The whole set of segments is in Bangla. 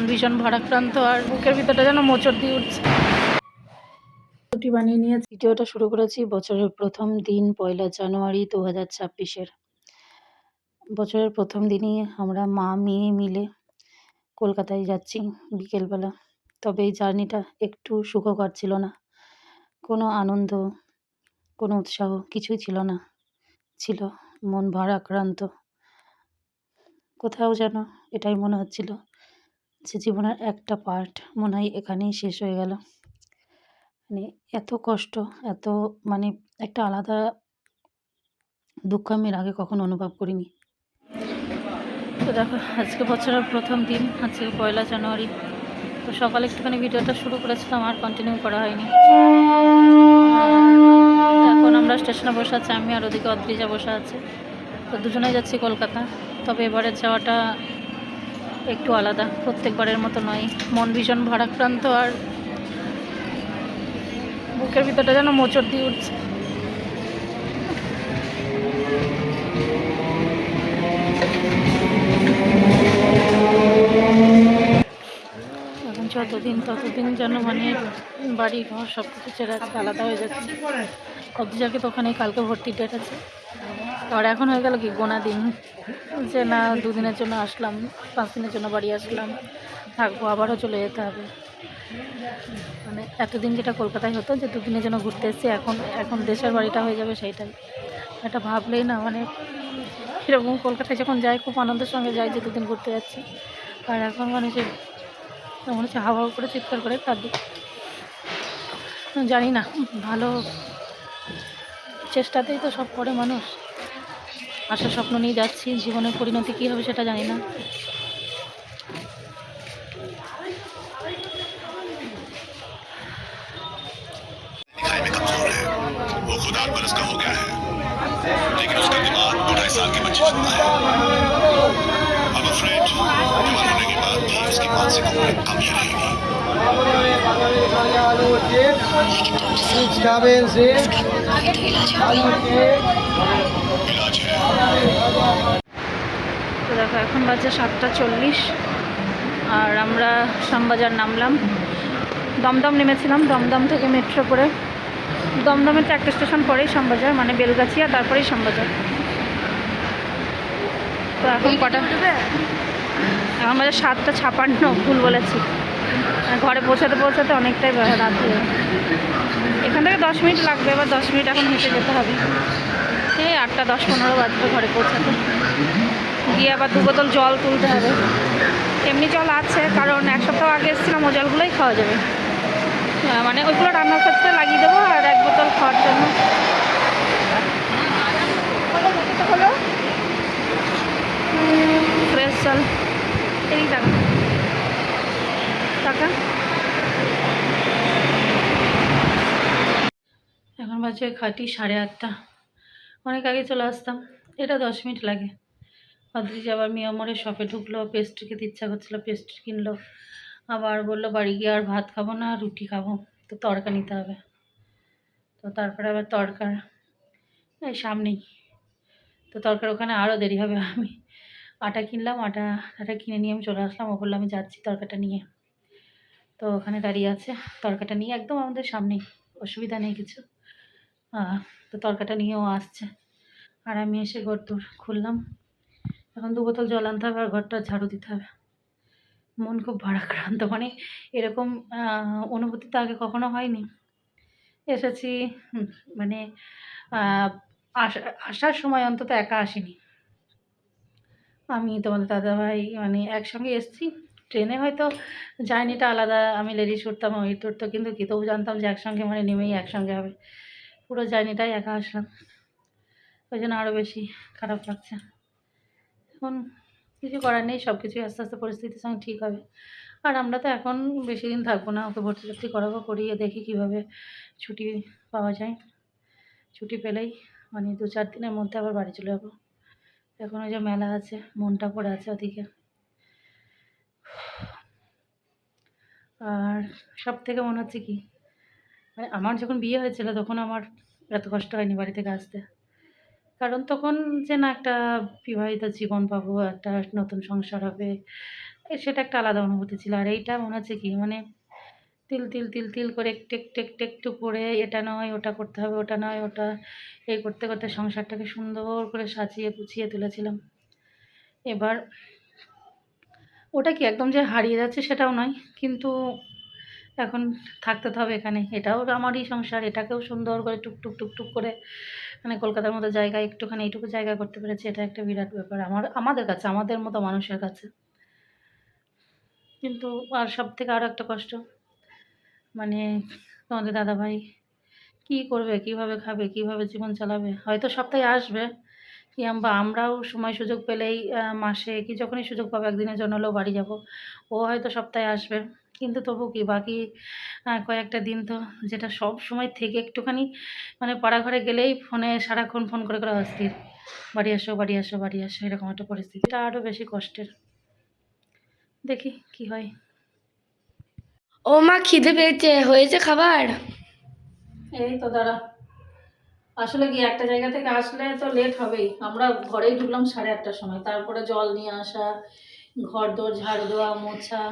মন ভীষণ ভারাক্রান্ত আর বুকের ভিতরটা যেন মোচড় দিয়ে উঠছে। রুটি বানিয়ে নিয়ে ভিডিওটা শুরু করেছি বছরের প্রথম দিন পয়লা জানুয়ারি দু হাজার ছাব্বিশের। বছরের প্রথম দিনই আমরা মা মেয়ে মিলে কলকাতায় যাচ্ছি বিকেলবেলা। তবে এই জার্নিটা একটু সুখকর ছিল না। কোনো আনন্দ কোনো উৎসাহ কিছুই ছিল না। ছিল মন ভারাক্রান্ত। কোথাও যেন এটাই মনে হচ্ছিল যে জীবনের একটা পার্ট মনে হয় এখানেই শেষ হয়ে গেল। মানে এত কষ্ট, এত মানে একটা আলাদা দুঃখ আমি এর আগে কখনো অনুভব করিনি। তো দেখো, আজকে বছরের প্রথম দিন, আজকে পয়লা জানুয়ারি। তো সকালে একটুখানি ভিডিওটা শুরু করেছিলাম, আর কন্টিনিউ করা হয়নি। এখন আমরা স্টেশনে বসে আছি, আমি আর ওদিকে অদ্রিজা বসে আছে। তো দুজনেই যাচ্ছি কলকাতা। তবে এবারে যাওয়াটা একটু আলাদা, প্রত্যেকবারের মতো নয়। মন ভীষণ ভারাক্রান্ত আর বুকের ভিতরটা যেন মোচড় দিয়ে উঠছে। এখন যতদিন ততদিন যেন মানে বাড়ি ঘর সব কিছু ছেড়ে আলাদা হয়ে যাচ্ছে। অবজাকে তো ওখানে কালকে ভর্তি ডেট আছে। আর এখন হয়ে গেল কি, গোনা দিন। যে না, দুদিনের জন্য আসলাম, পাঁচ দিনের জন্য বাড়ি আসলাম, থাকব, আবারও চলে যেতে হবে। মানে এতদিন যেটা কলকাতায় হতো যে, দুদিনের জন্য ঘুরতে এসেছি, এখন এখন দেশের বাড়িটা হয়ে যাবে সেইটাই। এটা ভাবলেই না মানে এরকম কলকাতায় যখন যাই, খুব আনন্দের সঙ্গে যাই যে, দুদিন ঘুরতে যাচ্ছি। আর এখন মানে যে মনে হচ্ছে হাওয়া করে চিৎকার করে কাঁদি। জানি না, ভালো চেষ্টাতেই তো সব করে মানুষ। আশা স্বপ্ন নিয়ে যাচ্ছি জীবনের পরিণতি কী হবে সেটা জানি না। বাজে সাতটা চল্লিশ আর আমরা শ্যামবাজার নামলাম। দমদম নেমেছিলাম, দমদম থেকে মেট্রো করে। দমদমের তো একটা স্টেশন পরেই শ্যামবাজার মানে বেলগাছিয়া, তারপরেই শ্যামবাজার। তো এখন কটা? এখন বাজার সাতটা ছাপান্ন, ভুল বলেছি। ঘরে পৌঁছাতে পৌঁছাতে অনেকটাই রাত হয়ে এখান থেকে দশ মিনিট লাগবে, এবার দশ মিনিট এখন হেঁটে যেতে হবে। এই আটটা দশ পনেরো বাজবে ঘরে পৌঁছাতে। গিয়ে আবার দু বোতল জল তুলতে হবে। এমনি জল আছে, কারণ এক সপ্তাহ আগে এসেছিলাম, ও জলগুলোই খাওয়া যাবে। মানে ওইগুলো রান্নার ক্ষেত্রে লাগিয়ে দেবো আর এক বোতল খাওয়ার জন্য। এই টাকা। এখন বাজে খাটি সাড়ে আটটা। অনেক আগে চলে আসতাম। এটা দশ মিনিট লাগে। অদ্রিজ আবার মিয়ামরের শপে ঢুকলো পেস্ট্রি খেতে ইচ্ছা করছিল পেস্ট্রি কিনলো। আবার বলল, বাড়ি গিয়ে আর ভাত খাব না, রুটি খাব, তো তড়কা নিতে হবে। তো তারপরে আবার তড়কার এই সামনেই। তো তরকার ওখানে আরও দেরি হবে, আমি আটা কিনলাম, আটা আটা কিনে নিয়ে আমি চলে আসলাম। ও বলল, আমি যাচ্ছি তরকাটা নিয়ে। তো ওখানে দাঁড়িয়ে আছে তরকাটা নিয়ে একদম আমাদের সামনেই, অসুবিধা নেই কিছু। তো তরকাটা নিয়েও আসছে। আর আমি এসে ঘর খুললাম। এখন দু বোতল জল আনতে হবে আর ঘরটা ঝাড়ু দিতে হবে। মন খুব ভারাক্রান্ত। মানে এরকম অনুভূতি তো আগে কখনো হয়নি। এসেছি মানে আসার সময় অন্তত একা আসিনি। আমি তোমাদের দাদাভাই মানে একসঙ্গে এসেছি। ট্রেনে হয়তো জার্নিটা আলাদা। আমি লেডিস উঠতাম ওই উঠতো, কিন্তু কি তবু জানতাম যে একসঙ্গে মানে নেমেই একসঙ্গে হবে। পুরো জার্নিটাই একা আসলাম। ওই জন্য আরও বেশি খারাপ লাগছে। এখন কিছু করার নেই সব কিছুই আস্তে আস্তে পরিস্থিতির সঙ্গে ঠিক হবে। আর আমরা তো এখন বেশি দিন থাকব না, ওকে ভর্তি টর্তি করাবো, করিয়ে দেখি কীভাবে ছুটি পাওয়া যায়। ছুটি পেলেই মানে দু চার দিনের মধ্যে আবার বাড়ি চলে যাব। এখন ওই যে মেলা আছে, মনটা পড়ে আছে ওদিকে। আর সব থেকে মনে হচ্ছে কি মানে আমার যখন বিয়ে হয়েছিল তখন আমার এত কষ্ট হয়নি বাড়ি থেকে আসতে। কারণ তখন যে না একটা বিবাহিত জীবন পাবো, একটা নতুন সংসার হবে, সেটা একটা আলাদা অনুভূতি ছিল। আর এইটা মনে হচ্ছে কি মানে তিল, তিল, তিল, তিল করে একটু, টেক টেক একটু করে এটা নয় ওটা করতে হবে, ওটা নয় ওটা এই করতে, করতে সংসারটাকে সুন্দর করে সাজিয়ে গুছিয়ে তুলেছিলাম। এবার ওটা কি একদম যে হারিয়ে যাচ্ছে সেটাও নয়। কিন্তু এখন থাকতে তো হবে এখানে। এটাও আমারই সংসার। এটাকেও সুন্দর করে টুক টুক টুক টুক করে মানে কলকাতার মতো জায়গায় একটুখানি এইটুকু জায়গা করতে পেরেছি। এটা একটা বিরাট ব্যাপার আমার আমাদের কাছে, আমাদের মতো মানুষের কাছে। কিন্তু আর সব থেকে আরও একটা কষ্ট মানে তোমাদের দাদাভাই কী করবে, কীভাবে খাবে, কীভাবে জীবন চালাবে? হয়তো সপ্তাহে আসবে কিংবা আমরাও সময় সুযোগ পেলেই মাসে কি যখনই সুযোগ পাবো একদিনের জন্য হলেও বাড়ি যাব। ও হয়তো সপ্তাহে আসবে। কিন্তু তবু কি বাকি কয়েকটা দিন তো যেটা সব সময় থেকে একটুখানি মানে পাড়াঘরে গেলেই ফোনে সারাক্ষণ ফোন করে, করে অস্থির। বাড়ি আসো, বাড়ি আসো, বাড়ি আসো এরকম একটা পরিস্থিতি। এটা আরও বেশি কষ্টের। দেখি কি হয়। ও মা খিদে পেয়েছে হয়েছে খাবার এই তো দাঁড়া। আসলে কি একটা জায়গা থেকে আসলে তো লেট হবেই। আমরা ঘরেই ঢুকলাম সাড়ে আটটার সময়। তারপরে জল নিয়ে আসা, ঘরদোর ঝাড়ু দেওয়া, মোছা,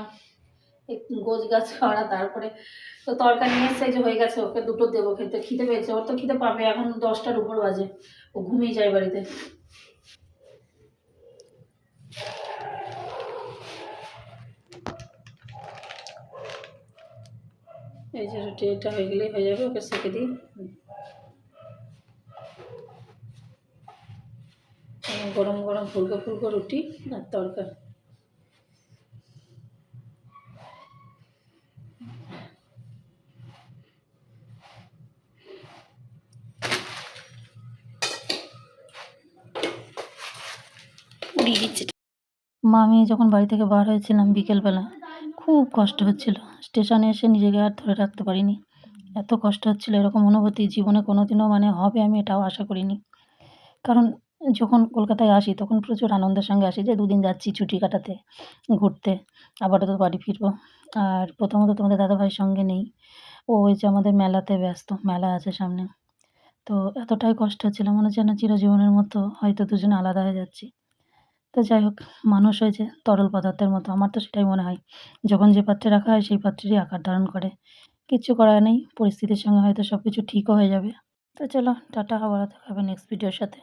একটু গোছগাছ করা তারপরে তো তরকারি নিয়ে এসে যে হয়ে গেছে ওকে দুটো দেবো খেতে। খিদে পেয়েছে। ওর তো খিদে পাবে এখন ১০টার উপর বাজে। ও ঘুমিয়ে যায় বাড়িতে। এই যে রুটি এটা হয়ে গেলেই হয়ে যাবে ওকে সেঁকে দিই। গরম, গরম ফুলকো, ফুলকো রুটি আর তরকারি। উড়িয়ে মা আমি যখন বাড়ি থেকে বার হয়েছিলাম বিকেলবেলা খুব কষ্ট হচ্ছিল। স্টেশনে এসে নিজেকে আর ধরে রাখতে পারিনি। এত কষ্ট হচ্ছিল এরকম অনুভূতি জীবনে কোনো দিনও মানে হবে আমি এটাও আশা করিনি। কারণ যখন কলকাতায় আসি, তখন প্রচুর আনন্দের সঙ্গে আসি যে দুদিন যাচ্ছি ছুটি কাটাতে, ঘুরতে আবারও তো বাড়ি ফিরবো। আর প্রথমত তোমাদের দাদাভাইয়ের সঙ্গে নেই। ও ওই যে আমাদের মেলাতে ব্যস্ত, মেলা আছে সামনে। তো এতটাই কষ্ট হচ্ছিল, মনে হচ্ছে না চিরজীবনের মতো হয়তো দুজনে আলাদা হয়ে যাচ্ছি। তো যাই হোক, মানুষ হয়েছে তরল পদার্থের মতো, আমার তো সেটাই মনে হয়। যখন যে পাত্রে রাখা হয়, সেই পাত্রেরই আকার ধারণ করে। কিচ্ছু করার নেই, পরিস্থিতির সঙ্গে হয়তো সব কিছু ঠিকও হয়ে যাবে। তো চলো, টাটা, আবার দেখা হবে নেক্সট ভিডিওর সাথে।